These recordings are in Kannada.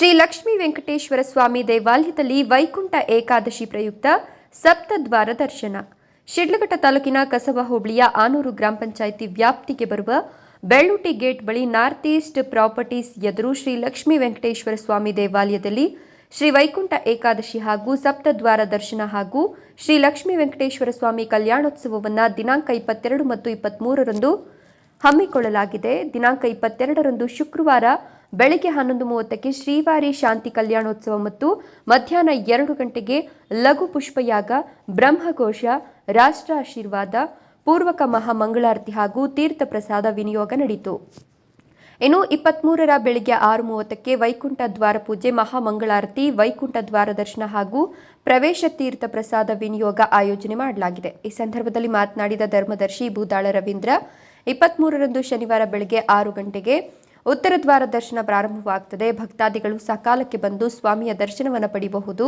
ಶ್ರೀ ಲಕ್ಷ್ಮೀ ವೆಂಕಟೇಶ್ವರ ಸ್ವಾಮಿ ದೇವಾಲಯದಲ್ಲಿ ವೈಕುಂಠ ಏಕಾದಶಿ ಪ್ರಯುಕ್ತ ಸಪ್ತದ್ವಾರ ದರ್ಶನ. ಶಿಡ್ಲಘಟ್ಟ ತಾಲೂಕಿನ ಕಸಬಾ ಹೋಬಳಿಯ ಆನೂರು ಗ್ರಾಮ ಪಂಚಾಯಿತಿ ವ್ಯಾಪ್ತಿಗೆ ಬರುವ ಬೆಳ್ಳೂಟಿ ಗೇಟ್ ಬಳಿ ನಾರ್ತ್ ಈಸ್ಟ್ ಪ್ರಾಪರ್ಟೀಸ್ ಎದುರು ಶ್ರೀ ಲಕ್ಷ್ಮೀ ವೆಂಕಟೇಶ್ವರ ಸ್ವಾಮಿ ದೇವಾಲಯದಲ್ಲಿ ಶ್ರೀ ವೈಕುಂಠ ಏಕಾದಶಿ ಹಾಗೂ ಸಪ್ತದ್ವಾರ ದರ್ಶನ ಹಾಗೂ ಶ್ರೀ ಲಕ್ಷ್ಮೀ ವೆಂಕಟೇಶ್ವರ ಸ್ವಾಮಿ ಕಲ್ಯಾಣೋತ್ಸವವನ್ನು ದಿನಾಂಕ ಇಪ್ಪತ್ತೆರಡು ಮತ್ತು ಇಪ್ಪತ್ತ್ಮೂರರಂದು ಹಮ್ಮಿಕೊಳ್ಳಲಾಗಿದೆ. ದಿನಾಂಕ ಇಪ್ಪತ್ತೆರಡರಂದು ಶುಕ್ರವಾರ ಬೆಳಗ್ಗೆ ಹನ್ನೊಂದು ಮೂವತ್ತಕ್ಕೆ ಶ್ರೀವಾರಿ ಶಾಂತಿ ಕಲ್ಯಾಣೋತ್ಸವ ಮತ್ತು ಮಧ್ಯಾಹ್ನ ಎರಡು ಗಂಟೆಗೆ ಲಘು ಪುಷ್ಪಯಾಗ ಬ್ರಹ್ಮಘೋಷ ರಾಷ್ಟ್ರ ಆಶೀರ್ವಾದ ಪೂರ್ವಕ ಮಹಾಮಂಗಳಾರತಿ ಹಾಗೂ ತೀರ್ಥ ಪ್ರಸಾದ ವಿನಿಯೋಗ ನಡೆಯಿತು ಇನ್ನು ಇಪ್ಪತ್ಮೂರರ ಬೆಳಗ್ಗೆ ಆರು ಮೂವತ್ತಕ್ಕೆ ವೈಕುಂಠ ದ್ವಾರ ಪೂಜೆ, ಮಹಾಮಂಗಳಾರತಿ, ವೈಕುಂಠ ದ್ವಾರ ದರ್ಶನ ಹಾಗೂ ಪ್ರವೇಶ ತೀರ್ಥ ಪ್ರಸಾದ ವಿನಿಯೋಗ ಆಯೋಜನೆ ಮಾಡಲಾಗಿದೆ. ಈ ಸಂದರ್ಭದಲ್ಲಿ ಮಾತನಾಡಿದ ಧರ್ಮದರ್ಶಿ ಭೂದಾಳ ರವೀಂದ್ರ, ಇಪ್ಪತ್ಮೂರರಂದು ಶನಿವಾರ ಬೆಳಗ್ಗೆ ಆರು ಗಂಟೆಗೆ ಉತ್ತರ ದ್ವಾರ ದರ್ಶನ ಪ್ರಾರಂಭವಾಗುತ್ತದೆ ಭಕ್ತಾದಿಗಳು ಸಕಾಲಕ್ಕೆ ಬಂದು ಸ್ವಾಮಿಯ ದರ್ಶನವನ್ನು ಪಡೆಯಬಹುದು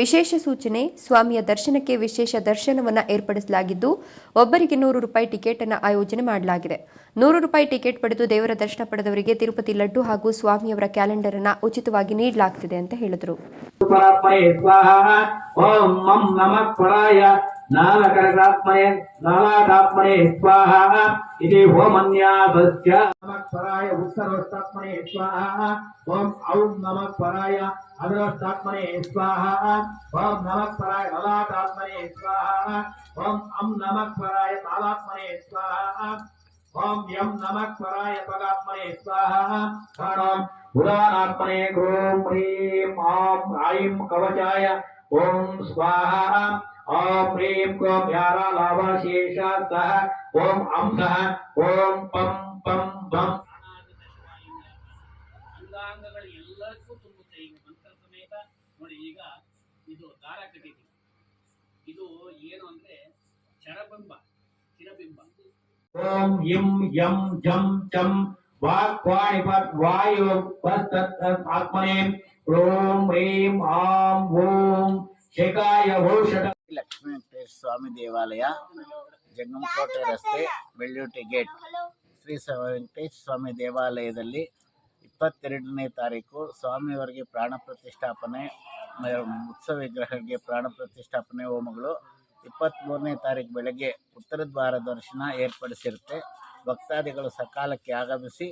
ವಿಶೇಷ ಸೂಚನೆ, ಸ್ವಾಮಿಯ ದರ್ಶನಕ್ಕೆ ವಿಶೇಷ ದರ್ಶನವನ್ನು ಏರ್ಪಡಿಸಲಾಗಿದ್ದು, ಒಬ್ಬರಿಗೆ ನೂರು ರೂಪಾಯಿ ಟಿಕೆಟ್ ಅನ್ನು ಆಯೋಜನೆ ಮಾಡಲಾಗಿದೆ. ನೂರು ರೂಪಾಯಿ ಟಿಕೆಟ್ ಪಡೆದು ದೇವರ ದರ್ಶನ ಪಡೆದವರಿಗೆ ತಿರುಪತಿ ಲಡ್ಡು ಹಾಗೂ ಸ್ವಾಮಿಯವರ ಕ್ಯಾಲೆಂಡರ್ ಅನ್ನು ಉಚಿತವಾಗಿ ನೀಡಲಾಗ್ತಿದೆ ಅಂತ ಹೇಳಿದರು. नानकरणात्मने नानादात्मने स्वाहा, इति होमन्यासस्य नमः पराय उत्सर्वस्तात्मने स्वाहा ओम औं नमः पराय अदरस्तात्मने स्वाहा ओम नमः पराय स्वाहा ओम अं नमः पराय तालात्मने स्वाहा ओम यम नमः पराय पगात्मने स्वाहा कवचाय ओम स्वाहा। ಹ್ರೀಂ ಆಂ ಐಂ ಕವಚಾಯ ಓಂ ಸ್ವಾಹ ಓಂ ಹ್ರೀಂ ಕ್ಲೋಂ ಯಾರ ಲಾಭ ಶೇಷ ಸಹ ಓಂ ಅಂ ಸಹ ಓಂ ಪಂ ಪಂ ಪಂ ಅಂಗಾಂಗಗಳು ಎಲ್ಲಕ್ಕೂ ತುಂಬುತ್ತೆ ಈಗ ಮಂತ್ರ ಸಮೇತ ನೋಡಿ ಈಗ ಇದು ದಾರ ಕಟ್ಟಿದ್ದೀವಿ ಇದು ಏನು ಅಂದ್ರೆ ಚರಬಿಂಬ ಚಿರಬಿಂಬ ಓಂ ಇಂ ಯಂ ಜಂ ಚಂ ವಾಕ್ವಾಣಿ ಪತ್ ವಾಯು ಪಸ್ತತ್ ಆತ್ಮನೆ ಓಂ ಹ್ರೀಂ ಆಂ ಓಂ ಶೇಖಾಯ ಭೂಷಣ ಲಕ್ಷ್ಮೀ ವೆಂಕಟೇಶ್ವರ ಸ್ವಾಮಿ ದೇವಾಲಯ ಜಂಗಮಕೋಟೆ ರಸ್ತೆ ಬೆಳ್ಳೂಟಿ ಗೇಟ್. ಶ್ರೀ ವೆಂಕಟೇಶ್ ಸ್ವಾಮಿ ದೇವಾಲಯದಲ್ಲಿ ಇಪ್ಪತ್ತೆರಡನೇ ತಾರೀಕು ಸ್ವಾಮಿಯವರಿಗೆ ಪ್ರಾಣ ಪ್ರತಿಷ್ಠಾಪನೆ ಉತ್ಸವ ವಿಗ್ರಹಕ್ಕೆ ಪ್ರಾಣ ಪ್ರತಿಷ್ಠಾಪನೆ ಹೋಮಗಳು. ಇಪ್ಪತ್ತ್ಮೂರನೇ ತಾರೀಕು ಬೆಳಗ್ಗೆ ಉತ್ತರ ದ್ವಾರ ದರ್ಶನ ಏರ್ಪಡಿಸಿರುತ್ತೆ. ಭಕ್ತಾದಿಗಳು ಸಕಾಲಕ್ಕೆ ಆಗಮಿಸಿ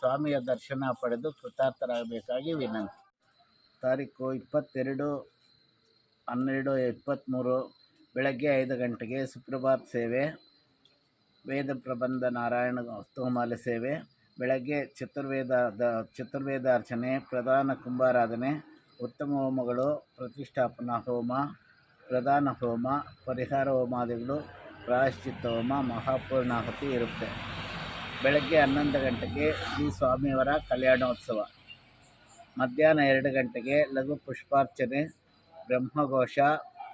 ಸ್ವಾಮಿಯ ದರ್ಶನ ಪಡೆದು ಕೃತಾರ್ಥರಾಗಬೇಕಾಗಿ ವಿನಂತಿ. ತಾರೀಕು ಇಪ್ಪತ್ತೆರಡು, ಹನ್ನೆರಡು ಇಪ್ಪತ್ತ್ಮೂರು ಬೆಳಗ್ಗೆ ಐದು ಗಂಟೆಗೆ ಸುಪ್ರಭಾತ್ ಸೇವೆ, ವೇದ ಪ್ರಬಂಧ ನಾರಾಯಣ ಸ್ತೋಮಾಲೆ ಸೇವೆ, ಬೆಳಗ್ಗೆ ಚತುರ್ವೇದ ಚತುರ್ವೇದ ಅರ್ಚನೆ ಪ್ರಧಾನ ಕುಂಭಾರಾಧನೆ, ಉತ್ತಮ ಹೋಮಗಳು, ಪ್ರತಿಷ್ಠಾಪನಾ ಹೋಮ, ಪ್ರಧಾನ ಹೋಮ, ಪರಿಹಾರ ಹೋಮಾದಿಗಳು, ಪ್ರಾಯಶ್ಚಿತ್ತ ಹೋಮ, ಮಹಾಪೂರ್ಣಾಹುತಿ ಇರುತ್ತೆ. ಬೆಳಗ್ಗೆ ಹನ್ನೊಂದು ಗಂಟೆಗೆ ಶ್ರೀ ಸ್ವಾಮಿಯವರ ಕಲ್ಯಾಣೋತ್ಸವ. ಮಧ್ಯಾಹ್ನ ಎರಡು ಗಂಟೆಗೆ ಲಘು ಪುಷ್ಪಾರ್ಚನೆ, ಬ್ರಹ್ಮಘೋಷ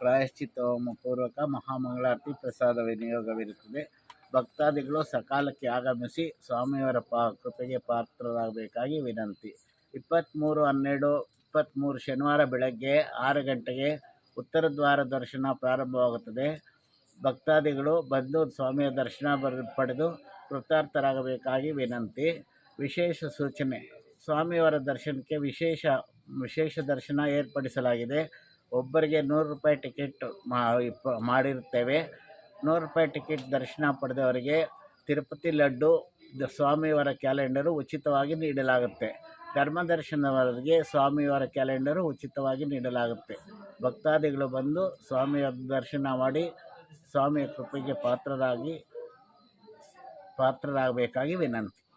ಪ್ರಾಯಶ್ಚಿತ್ತ ಹೋಮ ಪೂರ್ವಕ ಮಹಾಮಂಗಳಾರತಿ ಪ್ರಸಾದ ವಿನಿಯೋಗವಿರುತ್ತದೆ. ಭಕ್ತಾದಿಗಳು ಸಕಾಲಕ್ಕೆ ಆಗಮಿಸಿ ಸ್ವಾಮಿಯವರ ಪಾ, ಕೃಪೆಗೆ ಪಾತ್ರರಾಗಬೇಕಾಗಿ ವಿನಂತಿ. ಇಪ್ಪತ್ತ್ಮೂರು ಹನ್ನೆರಡು ಇಪ್ಪತ್ತ್ಮೂರು ಶನಿವಾರ ಬೆಳಗ್ಗೆ ಆರು ಗಂಟೆಗೆ ಉತ್ತರ ದ್ವಾರ ದರ್ಶನ ಪ್ರಾರಂಭವಾಗುತ್ತದೆ. ಭಕ್ತಾದಿಗಳು ಬಂದು ಸ್ವಾಮಿಯ ದರ್ಶನ ಪಡೆದು ಕೃತಾರ್ಥರಾಗಬೇಕಾಗಿ ವಿನಂತಿ. ವಿಶೇಷ ಸೂಚನೆ. ಸ್ವಾಮಿಯವರ ದರ್ಶನಕ್ಕೆ ವಿಶೇಷ ವಿಶೇಷ ದರ್ಶನ ಏರ್ಪಡಿಸಲಾಗಿದೆ. ಒಬ್ಬರಿಗೆ ನೂರು ರೂಪಾಯಿ ಟಿಕೆಟ್ ಮಾಡಿರುತ್ತೇವೆ. ನೂರು ರೂಪಾಯಿ ಟಿಕೆಟ್ ದರ್ಶನ ಪಡೆದವರಿಗೆ ತಿರುಪತಿ ಲಡ್ಡು, ದ- ಸ್ವಾಮಿಯವರ ಕ್ಯಾಲೆಂಡರು ಉಚಿತವಾಗಿ ನೀಡಲಾಗುತ್ತೆ. ಧರ್ಮದರ್ಶನವರಿಗೆ ಸ್ವಾಮಿಯವರ ಕ್ಯಾಲೆಂಡರು ಉಚಿತವಾಗಿ ನೀಡಲಾಗುತ್ತೆ. ಭಕ್ತಾದಿಗಳು ಬಂದು ಸ್ವಾಮಿಯ ದರ್ಶನ ಮಾಡಿ ಸ್ವಾಮಿಯ ಕೃಪೆಗೆ ಪಾತ್ರರಾಗಿ, ಪಾತ್ರರಾಗಬೇಕಾಗಿ ವಿನಂತಿ.